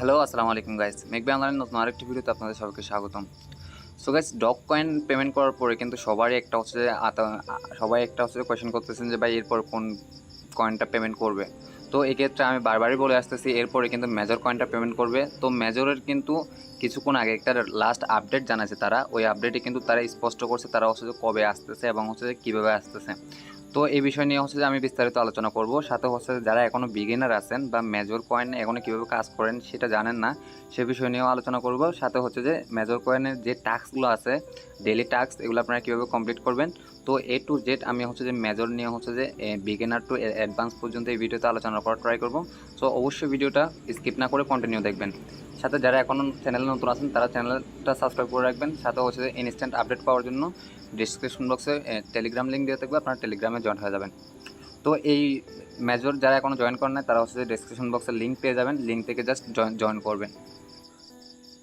Hello আসসালামু আলাইকুম guys মেকবে online নতুন আরেকটি ভিডিওতে আপনাদের সবাইকে স্বাগতম। So guys dog coin payment করার পরে কিন্তু সবারই একটা হচ্ছে সবাই একটা হচ্ছে কোয়েশ্চেন করতেছেন যে, ভাই, এরপর কোন কয়েনটা পেমেন্ট করবে? তো এক্ষেত্রে আমি বারবারই বলে আসতেছি, এরপরে কিন্তু মেজর কয়েনটা পেমেন্ট করবে। তো মেজরের কিন্তু কিছুক্ষণ আগে একটা লাস্ট আপডেট জানাছে তারা। ওই আপডেটে কিন্তু তারা স্পষ্ট করছে, তারা হচ্ছে কবে আসতেছে এবং হচ্ছে কীভাবে আসতেছে। তো এই বিষয় নিয়ে হচ্ছে যে আমি বিস্তারিত আলোচনা করব। সাথে হচ্ছে যারা এখনও বিগিনার আছেন বা মেজর কয়েন এখনও কীভাবে কাজ করেন সেটা জানেন না, সে বিষয় নিয়েও আলোচনা করব। সাথে হচ্ছে যে মেজর কয়েনের যে টাস্কগুলো আছে ডেলি টাস্ক এগুলো আপনারা কীভাবে কমপ্লিট করবেন? তো এ টু জেড আমি হচ্ছে যে মেজর নিয়ে হচ্ছে যে বিগিনার টু অ্যাডভান্স পর্যন্ত এই ভিডিওতে আলোচনা করার ট্রাই করব। সো অবশ্যই ভিডিওটা স্কিপ না করে কন্টিনিউ দেখবেন। সাথে যারা এখনও চ্যানেলে নতুন আছেন, তারা চ্যানেলটা সাবস্ক্রাইব করে রাখবেন। সাথে হচ্ছে যে ইনস্ট্যান্ট আপডেট পাওয়ার জন্য। ডিসক্রিপশন বক্সে টেলিগ্রাম লিঙ্ক দিয়ে থাকবে, আপনারা টেলিগ্রামে জয়েন হয়ে যাবেন। তো এই মেজর যারা এখনও জয়েন করেন নাই, তারা হচ্ছে ডিসক্রিপশন বক্সে লিঙ্ক পেয়ে যাবেন লিঙ্ক থেকে জাস্ট জয়েন করবেন।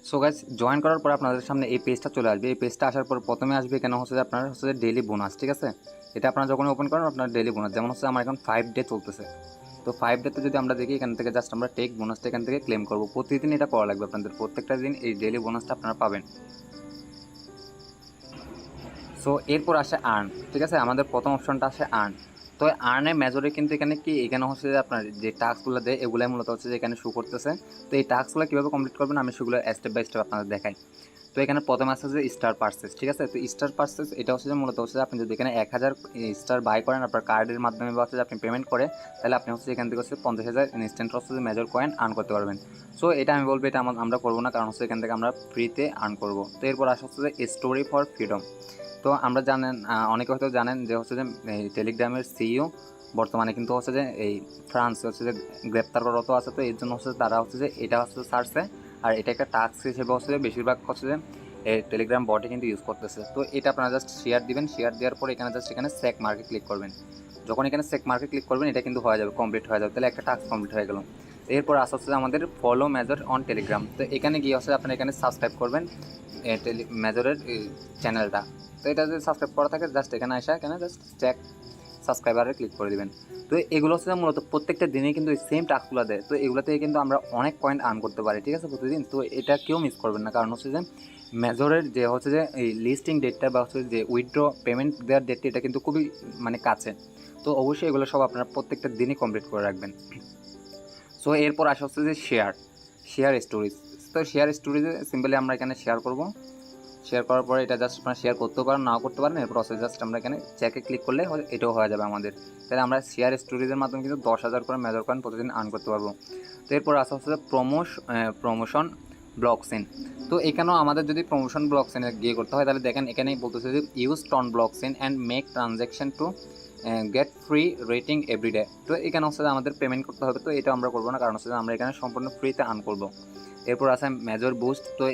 সো গাইজ জয়েন করার পর আপনাদের সামনে এই পেজটা চলে আসবে। এই পেজটা আসার পর প্রথমে আসবে কেন হচ্ছে আপনার হচ্ছে ডেলি বোনাস ঠিক আছে? এটা আপনারা যখন ওপেন করেন, আপনার ডেলি বোনাস যেমন হচ্ছে আমার এখন ফাইভ ডে চলতেছে। তো ফাইভ ডেতে যদি আমরা দেখি, এখান থেকে জাস্ট আমরা টেক বোনাসটা এখান থেকে ক্লেম করব। প্রতিদিন এটা করা লাগবে আপনাদের। প্রত্যেকটা দিন এই ডেলি বোনাসটা আপনারা পাবেন। সো এরপর আসে আর্ন ঠিক আছে? আমাদের প্রথম অপশনটা আসে আর্ন তো আর্নে মেজরে কিন্তু এখানে কি? এখানে হচ্ছে যে আপনার যে টাস্কগুলো দেয়, এগুলাই মূলত হচ্ছে যে এখানে শো করতেছে। তো এই টাস্কগুলো কীভাবে কমপ্লিট করবেন? আমি সেগুলো স্টেপ বাই স্টেপ আপনাদের দেখাই। তো এখানে প্রথমে আছে যে স্টার পার্সেস ঠিক আছে? তো স্টার পার্সেস এটা হচ্ছে যে মূলত হচ্ছে আপনি যদি এখানে এক হাজার স্টার বাই করেন আপনার কার্ডের মাধ্যমে বা হচ্ছে যে আপনি পেমেন্ট করে, তাহলে আপনি হচ্ছে এখান থেকে হচ্ছে পঞ্চাশ হাজার ইনস্ট্যান্ট হচ্ছে যে মেজর কয়েন আর্ন করতে পারবেন। সো এটা আমি বলব, এটা আমরা করব না, কারণ হচ্ছে এখান থেকে আমরা ফ্রিতে আর্ন করব। তো এরপর আসা হচ্ছে যে স্টোরি ফর ফ্রিডম তো আমরা জানেন অনেকে হয়তো জানেন যে হচ্ছে যে, এই টেলিগ্রামের সিইও বর্তমানে কিন্তু হচ্ছে যে, এই ফ্রান্স হচ্ছে যে গ্রেপ্তার করাতো আছে, তো এর জন্য হচ্ছে তারা হচ্ছে যে এটা হচ্ছে ছাড়ছে। আর এটা একটা টাস্ক হিসেবে হচ্ছে যে বেশিরভাগ হচ্ছে যে এই টেলিগ্রাম বটে কিন্তু ইউজ করতেছে। তো এটা আপনারা জাস্ট শেয়ার দিবেন শেয়ার দেওয়ার পরে এখানে জাস্ট এখানে সেক মার্কে ক্লিক করবেন। যখন এখানে সেক মার্কে ক্লিক করবেন, এটা কিন্তু হয়ে যাবে কমপ্লিট হয়ে যাবে। তাহলে একটা টাস্ক কমপ্লিট হয়ে গেল। এরপর আসা হচ্ছে আমাদের ফলো মেজর অন টেলিগ্রাম তো এখানে গিয়ে হচ্ছে আপনারা এখানে সাবস্ক্রাইব করবেন। মেজরের চ্যানেলটা তো এটা যদি সাবস্ক্রাইব করা থাকে জাস্ট এখানে আসা এখানে জাস্ট চেক সাবস্ক্রাইবারে ক্লিক করে দিবেন। তো এগুলো হচ্ছে মূলত প্রত্যেকটা দিনে কিন্তু এই সেম টাস্কগুলো দেয়। তো এগুলো থেকে কিন্তু আমরা অনেক পয়েন্ট আর্ন করতে পারি, ঠিক আছে প্রতিদিন? তো এটা কেউ মিস করবেন না। কারণ হচ্ছে যে মেজরের যে হচ্ছে যে, এই লিস্টিং ডেটটা বা হচ্ছে যে উইথড্র পেমেন্ট দেওয়ার ডেটটা এটা কিন্তু খুবই মানে কাছে। তো অবশ্যই এগুলো সব আপনারা প্রত্যেকটা দিনই কমপ্লিট করে রাখবেন। সো এরপর আসা হচ্ছে যে শেয়ার শেয়ার স্টোরিজ তো শেয়ার স্টোরিজে সিম্পলি আমরা এখানে শেয়ার করব। শেয়ার করার পরে এটা জাস্ট আপনারা শেয়ার করতেও পারেন, নাও করতে পারেন এরপর প্রসেস জাস্ট আমরা এখানে চেকে ক্লিক করলে এটাও হয়ে যাবে আমাদের। তাহলে আমরা শেয়ার স্টোরিজের মাধ্যমে কিন্তু দশ হাজার করে মেজর কয়েন প্রতিদিন আর্ন করতে পারব। তো এরপর আসা হচ্ছে প্রমোশ প্রমোশন ব্লকসেন তো এখানেও আমাদের যদি প্রমোশন ব্লক ব্লকসেনে গিয়ে করতে হয়, তাহলে দেখেন এখানেই বলতেছে যে use TON block blockchain and make transaction to get free rating everyday তো এখানে হচ্ছে আমাদের পেমেন্ট করতে হবে, তো এটা আমরা করব না, কারণ হচ্ছে আমরা এখানে সম্পূর্ণ ফ্রিতে আর্ন করব। এরপর আছে মেজর বুস্ট তো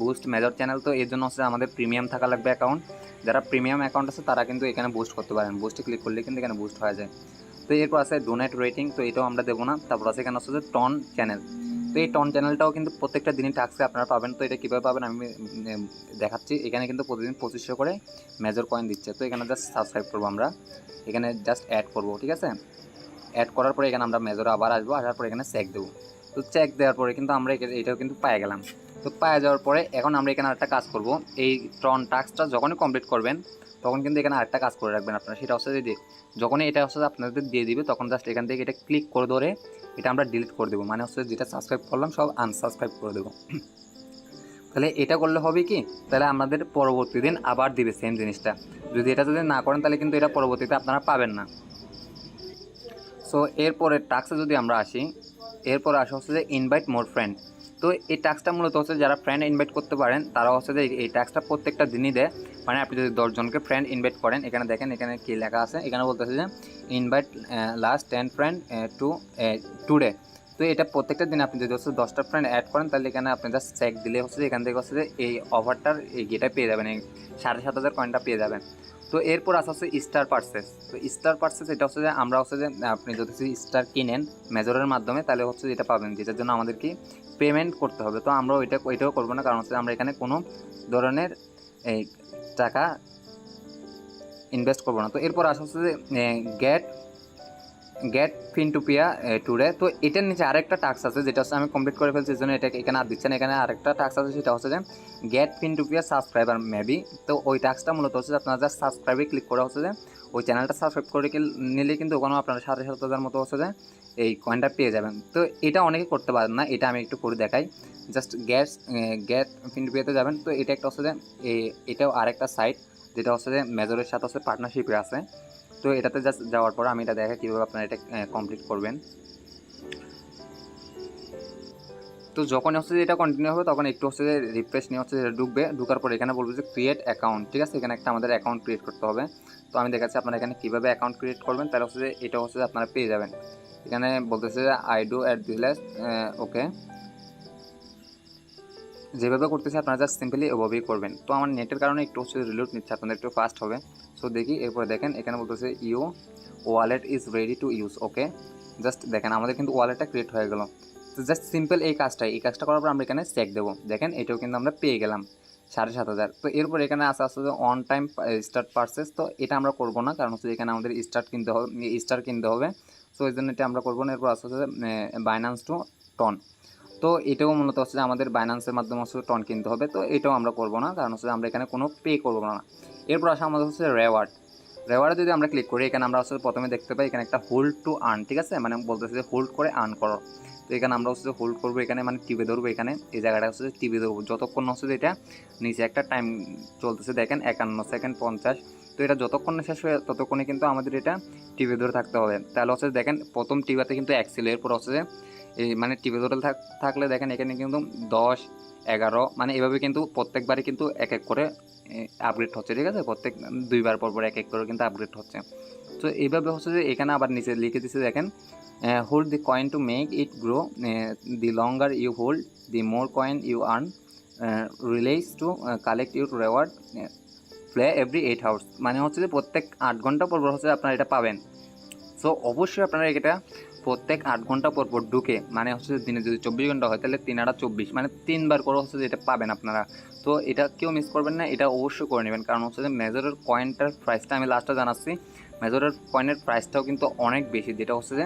বুস্ট মেজর চ্যানেল তো এর জন্য হচ্ছে আমাদের প্রিমিয়াম থাকা লাগবে অ্যাকাউন্ট যারা প্রিমিয়াম অ্যাকাউন্ট আছে, তারা কিন্তু এখানে বুস্ট করতে পারেন। বুস্টে ক্লিক করলে কিন্তু এখানে বুস্ট হয়ে যায়। তো এরপর আছে ডোনেট রেটিং তো এটাও আমরা দেবো না। তারপর আছে এখানে হচ্ছে টন চ্যানেল তো এই টন চ্যানেলটাও কিন্তু প্রত্যেকটা দিনই টাক্সে আপনারা পাবেন। তো এটা কীভাবে পাবেন আমি দেখাচ্ছি। এখানে কিন্তু প্রতিদিন পঁচিশশো করে মেজর কয়েন দিচ্ছে। তো এখানে জাস্ট সাবস্ক্রাইব করব আমরা। এখানে জাস্ট অ্যাড করব, ঠিক আছে? অ্যাড করার পরে এখানে আমরা মেজর আবার আসব, আসার পরে এখানে চেক দেবো। তো চেক দেওয়ার পরে কিন্তু আমরা এটাও কিন্তু পায়ে গেলাম। তো পায়ে যাওয়ার পরে এখন আমরা এখানে আরেকটা কাজ করব। এই ট্রন টাস্কটা যখনই কমপ্লিট করবেন তখন কিন্তু এখানে আরেকটা কাজ করে রাখবেন আপনারা। সেটা হচ্ছে যে, যখনই এটা হচ্ছে আপনাদের দিয়ে দিবে, তখন জাস্ট এখান থেকে এটা ক্লিক করে ধরে এটা আমরা ডিলিট করে দেবো। মানে হচ্ছে যেটা সাবস্ক্রাইব করলাম, সব আনসাবস্ক্রাইব করে দেবো। তাহলে এটা করলে হবে কি? তাহলে আমাদের পরবর্তী দিন আবার দিবে সেম জিনিসটা। যদি এটা যদি না করেন, তাহলে কিন্তু এটা পরবর্তীতে আপনারা পাবেন না। সো এরপরে টাস্কে যদি আমরা আসি, এরপর আসা হচ্ছে যে ইনভাইট মোর ফ্রেন্ড তো এই টাস্কটা মূলত হচ্ছে যারা ফ্রেন্ড ইনভাইট করতে পারেন তারা হচ্ছে যে এই- টাস্কটা প্রত্যেকটা দিনই দেয়। মানে আপনি যদি দশজনকে ফ্রেন্ড ইনভাইট করেন, এখানে দেখেন, এখানে কী লেখা আছে? এখানে বলতেছে যে invite last ten friend to today তো এটা প্রত্যেকটা দিন আপনি যদি হচ্ছে দশটা ফ্রেন্ড অ্যাড করেন, তাহলে এখানে আপনি জাস্ট চেক দিলে হচ্ছে এখান থেকে হচ্ছে যে এই অফারটার এই গেটা পেয়ে যাবেন, এই সাড়ে সাত হাজার কয়েনটা পেয়ে যাবেন। তো এরপর আসা হচ্ছে স্টার পার্সেস তো স্টার পার্সেস এটা হচ্ছে যে আমরা হচ্ছে যে আপনি যদি স্টার কিনেন মেজরের মাধ্যমে, তাহলে হচ্ছে যেটা পাবেন যেটার জন্য আমাদেরকে পেমেন্ট করতে হবে। তো আমরা ওইটা, ওইটাও করব না, কারণ হচ্ছে আমরা এখানে কোনো ধরনের, এই, টাকা ইনভেস্ট করব না। তো এরপর আসা হচ্ছে যে গেট গেট ফিনটুপিয়া টুডে তো এটার নিচে আরেকটা টাস্ক আছে, যেটা হচ্ছে আমি কমপ্লিট করে ফেলছি, এই জন্য এটা এখানে আর দিচ্ছেন এখানে আরেকটা টাস্ক আছে, সেটা হচ্ছে যে গেট ফিনটুপিয়া সাবস্ক্রাইবার মেবি তো ওই টাস্কটা মূলত হচ্ছে যে আপনারা জাস্ট সাবস্ক্রাইবে ক্লিক করা হচ্ছে যে, ওই চ্যানেলটা সাবস্ক্রাইব করে নিলে কিন্তু ওখানে আপনারা সাড়ে সাত হাজার মতো হচ্ছে যে এই কয়েনটা পেয়ে যাবেন। তো এটা অনেকে করতে পারেন না, এটা আমি একটু করে দেখাই। জাস্ট গ্যাস গ্যাট ফিনটুপিয়াতে যাবেন। তো এটা একটা হচ্ছে যে এটাও আরেকটা সাইট যেটা হচ্ছে যে মেজরের সাথে হচ্ছে পার্টনারশিপে আছে। তো এটাতে জাস্ট যাওয়ার পর আমি এটা দেখা কীভাবে আপনারা এটা কমপ্লিট করবেন। তো যখন হচ্ছে যে এটা কন্টিনিউ হবে, তখন একটু হচ্ছে যে রিফ্রেশ নিয়ে হচ্ছে ঢুকবে। ঢুকার পর এখানে বলবে যে ক্রিয়েট অ্যাকাউন্ট ঠিক আছে? এখানে একটা আমাদের অ্যাকাউন্ট ক্রিয়েট করতে হবে। তো আমি দেখাচ্ছি আপনারা এখানে কীভাবে অ্যাকাউন্ট ক্রিয়েট করবেন। তাহলে হচ্ছে এটা হচ্ছে যে আপনারা পেয়ে যাবেন। এখানে বলতেছে যে I do at this okay যেভাবে করতেছে, আপনারা জাস্ট সিম্পলি ওভাবেই করবেন। তো আমার নেটের কারণে একটু হচ্ছে রিলোড নিচ্ছে, আপনাদের একটু ফাস্ট হবে। সো দেখি, এরপরে দেখেন, এখানে বলতেছে you wallet is ready to use okay just দেখেন, আমাদের কিন্তু ওয়ালেটটা ক্রিয়েট হয়ে গেল। তো জাস্ট সিম্পল এই কাজটাই এই কাজটা করার পর আমরা এখানে চেক দেবো। দেখেন, এটাও কিন্তু আমরা পেয়ে গেলাম, সাড়ে সাত হাজার। তো এরপর এখানে আস্তে আস্তে অন টাইম স্টার্ট পারচেস তো এটা আমরা করব না, কারণ হচ্ছে এখানে আমাদের স্টার্ট কিনতে হবে স্টার কিনতে হবে। সো এই জন্য এটা আমরা করব না, এরপর আস্তে আস্তে বাইন্যান্স টু টন তো এটাও মূলত হচ্ছে যে আমাদের বাইন্যান্সের মাধ্যমে হচ্ছে টন কিনতে হবে, তো এটাও আমরা করব না, কারণ হচ্ছে আমরা এখানে কোনো পে করব না। এরপর আসে আমাদের হচ্ছে রেওয়ার্ড রেওয়ার্ডে যদি আমরা ক্লিক করি, এখানে আমরা হচ্ছে প্রথমে দেখতে পাই এখানে একটা হোল্ড টু আর্ন ঠিক আছে? মানে বলতেছে যে হোল্ড করে আর্ন করো। তো এখানে আমরা হচ্ছে হোল্ড করব এখানে মানে টিপে ধরবো এখানে, এই জায়গাটা হচ্ছে টিপে ধরবো। যতক্ষণ হচ্ছে এটা নিচে একটা টাইম চলতেছে, দেখেন একান্ন সেকেন্ড পঞ্চাশ। তো এটা যতক্ষণ শেষ হয়ে ততক্ষণে কিন্তু আমাদের এটা টিপে ধরে থাকতে হবে। তাহলে হচ্ছে দেখেন, প্রথম টিপাতে কিন্তু এক ছিল এরপর হচ্ছে যে এই মানে টিপে ধরে থাক- থাকলে দেখেন এখানে কিন্তু দশ, এগারো মানে এভাবে কিন্তু প্রত্যেকবারই কিন্তু এক এক করে আপগ্রেড হচ্ছে, ঠিক আছে? প্রত্যেক দুইবার পর পর এক এক করে কিন্তু আপগ্রেড হচ্ছে। তো এইভাবে হচ্ছে যে এখানে আবার নিচে লিখে দিচ্ছে দেখেন hold the coin to make it grow the longer you hold the more coin you earn release to collect your reward play every eight hours মানে হচ্ছে যে প্রত্যেক আট ঘণ্টা পর পর হচ্ছে আপনারা এটা পাবেন। সো অবশ্যই আপনারা এটা প্রত্যেক আট ঘণ্টা পর পর ঢুকে মানে হচ্ছে যে দিনে যদি চব্বিশ ঘণ্টা হয়, তাহলে তিন আটা চব্বিশ মানে তিনবার করে হচ্ছে যে এটা পাবেন আপনারা। তো এটা কেউ মিস করবেন না, এটা অবশ্যই করে নেবেন। কারণ হচ্ছে যে মেজরের কয়েনটার প্রাইসটা আমি লাস্টে জানাচ্ছি। মেজরের কয়েনের প্রাইসটাও কিন্তু অনেক বেশি, যেটা হচ্ছে যে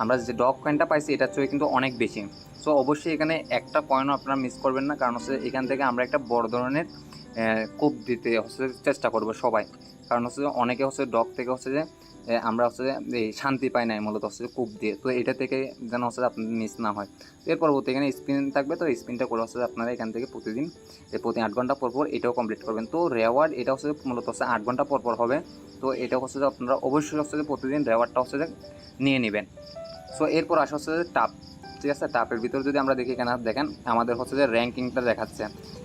আমরা যে ডগ কয়েনটা পাইছি এটার চেয়ে কিন্তু অনেক বেশি। সো অবশ্যই এখানে একটা কয়েনও আপনারা মিস করবেন না, কারণ হচ্ছে এখান থেকে আমরা একটা বড় ধরনের কোপ দিতে হচ্ছে চেষ্টা করব সবাই কারণ হচ্ছে অনেকে হচ্ছে ডগ থেকে হচ্ছে যে আমরা হচ্ছে যে এই শান্তি পাই নাই মূলত হচ্ছে কূপ দিয়ে তো এটা থেকে যেন হচ্ছে আপনার মিস না হয় এর পরবর্তী এখানে স্পিন থাকবে তো স্পিনটা করে হচ্ছে আপনারা এখান থেকে প্রতিদিন প্রতি আট ঘণ্টা পর পর এটাও কমপ্লিট করবেন তো রেওয়ার্ড এটা হচ্ছে মূলত হচ্ছে আট ঘণ্টা পর পর হবে তো এটা হচ্ছে যে আপনারা অবশ্যই হচ্ছে যে প্রতিদিন রেওয়ার্ডটা হচ্ছে যে নিয়ে নেবেন সো এরপর আসা হচ্ছে যে টাপ ঠিক আছে টাপের ভিতরে যদি আমরা দেখি এখানে দেখেন আমাদের হচ্ছে যে র্যাঙ্কিংটা দেখাচ্ছে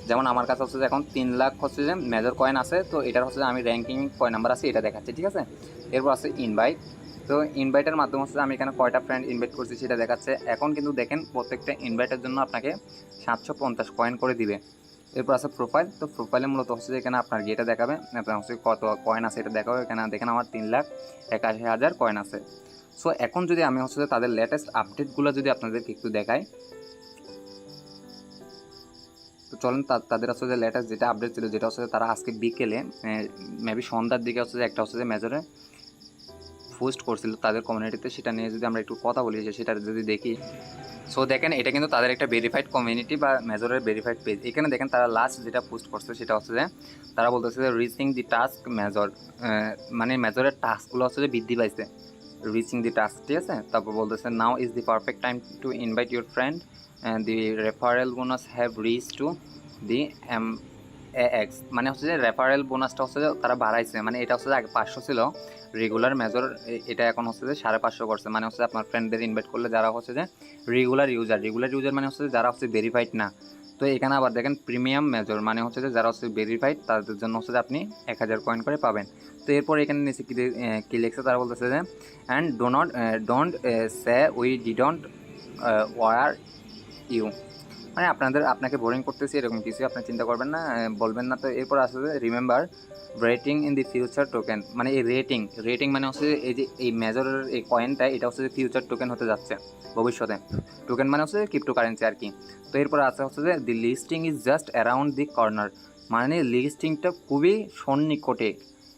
যেমন আমার কাছে হচ্ছে যে এখন তিন লাখ হচ্ছে যে মেজর কয়েন আছে, তো এটার হচ্ছে যে আমি র্যাঙ্কিং কয় নাম্বার আছে এটা দেখাচ্ছে, ঠিক আছে? এরপর আছে ইনভাইট তো ইনভাইটের মাধ্যমে হচ্ছে আমি এখানে কয়টা ফ্রেন্ড ইনভাইট করছি সেটা দেখাচ্ছে। এখন কিন্তু দেখেন প্রত্যেকটা ইনভাইটের জন্য আপনাকে সাতশো পঞ্চাশ কয়েন করে দিবে। এরপর আছে প্রোফাইল তো প্রোফাইলে মূলত হচ্ছে যে এখানে আপনার ইয়েটা দেখাবে, আপনার হচ্ছে কত কয়েন আছে এটা দেখাবে। এখানে দেখেন আমার তিন লাখ একাশি হাজার কয়েন আছে। সো এখন যদি আমি হচ্ছে তাদের লেটেস্ট আপডেটগুলো যদি আপনাদেরকে একটু দেখাই চলেন তাদের হচ্ছে যে লেটেস্ট যেটা আপডেট ছিল, যেটা হচ্ছে তারা আজকে বিকেলে মেবি সন্ধ্যার দিকে হচ্ছে যে একটা হচ্ছে যে মেজরে পোস্ট করছিল তাদের কমিউনিটিতে সেটা নিয়ে যদি আমরা একটু কথা বলি সেটা যদি দেখি। সো দেখেন, এটা কিন্তু তাদের একটা ভেরিফাইড কমিউনিটি বা মেজরের ভেরিফাইড পেজ এখানে দেখেন, তারা লাস্ট যেটা পোস্ট করছে, সেটা হচ্ছে যে তারা বলতেছে যে রিচিং দি টাস্ক মেজর মানে মেজরের টাস্কগুলো হচ্ছে যে বৃদ্ধি পাইছে। রিচিং দি টাস্ক ঠিক আছে? তারপর বলতেছে now is the perfect time to invite your friend the referral bonus have reach to the M A X মানে হচ্ছে যে রেফারেল বোনাসটা হচ্ছে যে, তারা বাড়াইছে। মানে এটা হচ্ছে যে, আগে পাঁচশো ছিল। রেগুলার মেজর এটা এখন হচ্ছে যে, সাড়ে পাঁচশো করছে। মানে হচ্ছে আপনার ফ্রেন্ডদের ইনভাইট করলে যারা হচ্ছে যে রেগুলার ইউজার রেগুলার ইউজার মানে হচ্ছে যারা হচ্ছে ভেরিফাইড না। তো এখানে আবার দেখেন প্রিমিয়াম মেজর মানে হচ্ছে যে যারা হচ্ছে ভেরিফাইড তাদের জন্য হচ্ছে যে আপনি এক হাজার কয়েন করে পাবেন। তো এরপর এখানে নিচে কী কী লিখছে? তারা বলতেছে যে and do not don't say we d didn't were you মানে আপনাদের, আপনাকে বোরিং করতেছি, এরকম কিছু আপনি চিন্তা করবেন না বলবেন না। তো এরপর আসলে remember rating in the future token মানে এই রেটিং রেটিং মানে হচ্ছে এই যে, এই মেজরের এই কয়েনটা এটা হচ্ছে যে ফিউচার টোকেন হতে যাচ্ছে ভবিষ্যতে। টোকেন মানে হচ্ছে ক্রিপ্টো কারেন্সি আর কি। তো এরপর আছে হচ্ছে যে the listing is just around the corner মানে লিস্টিংটা খুবই সন্নিকটে।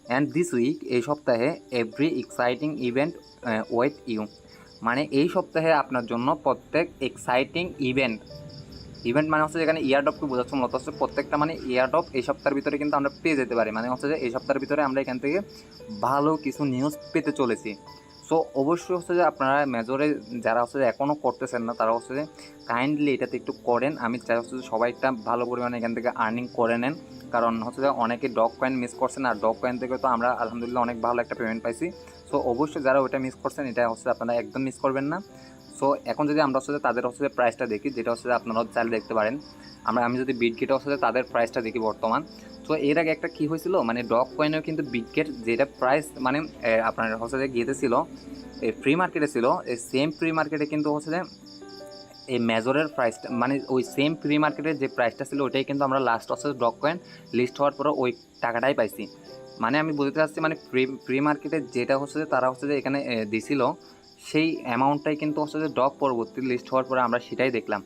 অ্যান্ড দিস উইক এই সপ্তাহে every exciting event wait you মানে এই সপ্তাহে আপনার জন্য প্রত্যেক এক্সাইটিং ইভেন্ট ইভেন্ট মানে হচ্ছে যেখানে ইয়ারডপকে বোঝাচ্ছে মূলত হচ্ছে প্রত্যেকটা মানে ইয়ারডপ এই সপ্তাহের ভিতরে কিন্তু আমরা পেয়ে যেতে পারি। মানে হচ্ছে যে এই সপ্তাহের ভিতরে আমরা এখান থেকে ভালো কিছু নিউজ পেতে চলেছি। সো অবশ্যই হচ্ছে যে আপনারা মেজরে যারা হচ্ছে যে এখনও করতেছেন না, তারা হচ্ছে যে কাইন্ডলি এটাতে একটু করেন। আমি চাই হচ্ছে যে সবাই একটা ভালো পরিমাণে এখান থেকে আর্নিং করে নেন। কারণ হচ্ছে যে অনেকে ডগ কয়েন মিস করছেন আর ডগ কয়েন থেকে তো আমরা আলহামদুলিল্লাহ অনেক ভালো একটা পেমেন্ট পাইছি। সো অবশ্যই যারা ওটা মিস করছেন, এটা হচ্ছে আপনারা একদম মিস করবেন না। সো এখন যদি আমরা হচ্ছে তাদের হচ্ছে প্রাইসটা দেখি, যেটা হচ্ছে আপনারা চাইলে দেখতে পারেন, আমরা, আমি যদি বিটগেটে হচ্ছে তাদের প্রাইসটা দেখি বর্তমান, তো এর আগে একটা কী হয়েছিল মানে ডগ কয়েনেও কিন্তু বিটগেট যেটা প্রাইস মানে আপনার হচ্ছে যে গিয়েতে ছিল এই ফ্রি মার্কেটে ছিল এই সেম ফ্রি মার্কেটে কিন্তু হচ্ছে যে এই মেজরের প্রাইসটা মানে ওই সেম ফ্রি মার্কেটের যে প্রাইসটা ছিল, ওইটাই কিন্তু আমরা লাস্ট হচ্ছে ডগ কয়েন লিস্ট হওয়ার পরে ওই টাকাটাই পাইছি। মানে আমি বুঝতে চাচ্ছি মানে ফ্রি ফ্রি মার্কেটে যেটা হচ্ছে যে তারা হচ্ছে যে এখানে দিছিল সেই অ্যামাউন্টটাই কিন্তু হচ্ছে যে ডগ পরবর্তী লিস্ট হওয়ার পরে আমরা সেটাই দেখলাম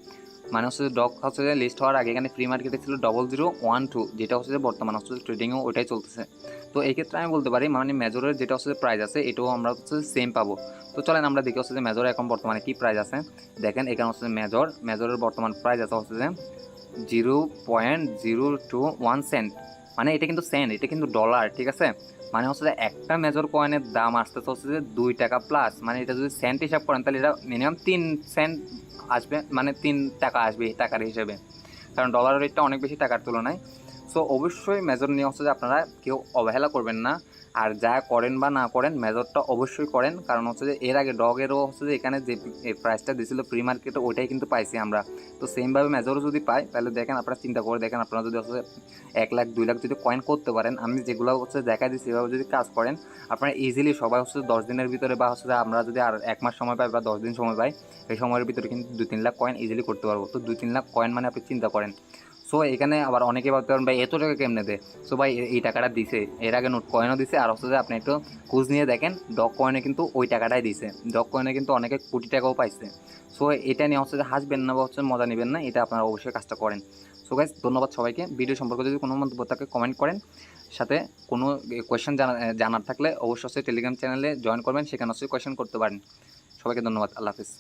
মানে হচ্ছে যে ডগ হচ্ছে যে লিস্ট হওয়ার আগে এখানে ফ্রি মার্কেটে ছিল ডবল জিরো ওয়ান টু যেটা হচ্ছে যে বর্তমান হচ্ছে ট্রেডিংও ওইটাই চলতেছে তো এই ক্ষেত্রে আমি বলতে পারি মানে মেজরের যেটা হচ্ছে প্রাইস আছে এটাও আমরা হচ্ছে সেম পাবো তো চলেন আমরা দেখি হচ্ছে যে মেজর এখন বর্তমানে কী প্রাইস আছে দেখেন এখানে হচ্ছে মেজর মেজরের বর্তমান প্রাইস আছে হচ্ছে যে zero point zero two one cent মানে এটা কিন্তু সেন্ট এটা কিন্তু ডলার ঠিক আছে? মানে হচ্ছে যে একটা মেজর কয়েনের দাম আসতেছে হচ্ছে যে দুই টাকা প্লাস মানে এটা যদি সেন্ট হিসাব করেন তাহলে এটা মিনিমাম তিন সেন্ট আসবে মানে তিন টাকা আসবে এই টাকার হিসেবে। কারণ ডলার রেটটা অনেক বেশি টাকার তুলনায়। সো অবশ্যই মেজর নিয়ে হচ্ছে যে আপনারা কেউ অবহেলা করবেন না। আর যা করেন বা না করেন, মেজরটা অবশ্যই করেন। কারণ হচ্ছে যে, এর আগে ডগেরও হচ্ছে যে, এখানে যে প্রাইসটা দিয়েছিল প্রি মার্কেটে ওইটাই কিন্তু পাইছি আমরা। তো সেমভাবে মেজরও যদি পাই তাহলে দেখেন আপনারা চিন্তা করে দেখেন, আপনারা যদি হচ্ছে এক লাখ, দুই লাখ যদি কয়েন করতে পারেন, আমি যেগুলো হচ্ছে দেখা দিচ্ছি এভাবে যদি কাজ করেন, আপনারা ইজিলি সবাই হচ্ছে দশ দিনের ভিতরে বা হচ্ছে আমরা যদি আর এক মাস সময় পাই বা দশ দিন সময় পাই, এই সময়ের ভিতরে কিন্তু দুই, তিন লাখ কয়েন ইজিলি করতে পারব। তো দুই, তিন লাখ কয়েন মানে আপনি চিন্তা করেন। সো এখানে আবার অনেকে ভাবতে পারেন, ভাই, এত টাকা কেমনে দেয়? সো ভাই এই টাকাটা দিছে। এর আগে নোট কয়েনও দিছে, আর হচ্ছে আপনি একটু খোঁজ নিয়ে দেখেন ডক কয়েনে কিন্তু ওই টাকাটাই দিছে। ডক কয়েনে কিন্তু অনেকে কোটি টাকাও পাইছে। সো এটা নিয়ে হচ্ছে হাসবেন না বা হচ্ছে মজা নেবেন না, এটা আপনারা অবশ্যই কাজটা করেন। সো গাইজ ধন্যবাদ সবাইকে। ভিডিও সম্পর্কে যদি কোনো মন্তব্য থাকে কমেন্ট করেন। সাথে কোনো কোয়েশ্চেন জানা জানার থাকলে অবশ্যই টেলিগ্রাম চ্যানেলে জয়েন করবেন, সেখানে হচ্ছে কোয়েশ্চেন করতে পারেন। সবাইকে ধন্যবাদ। আল্লাহ হাফিজ।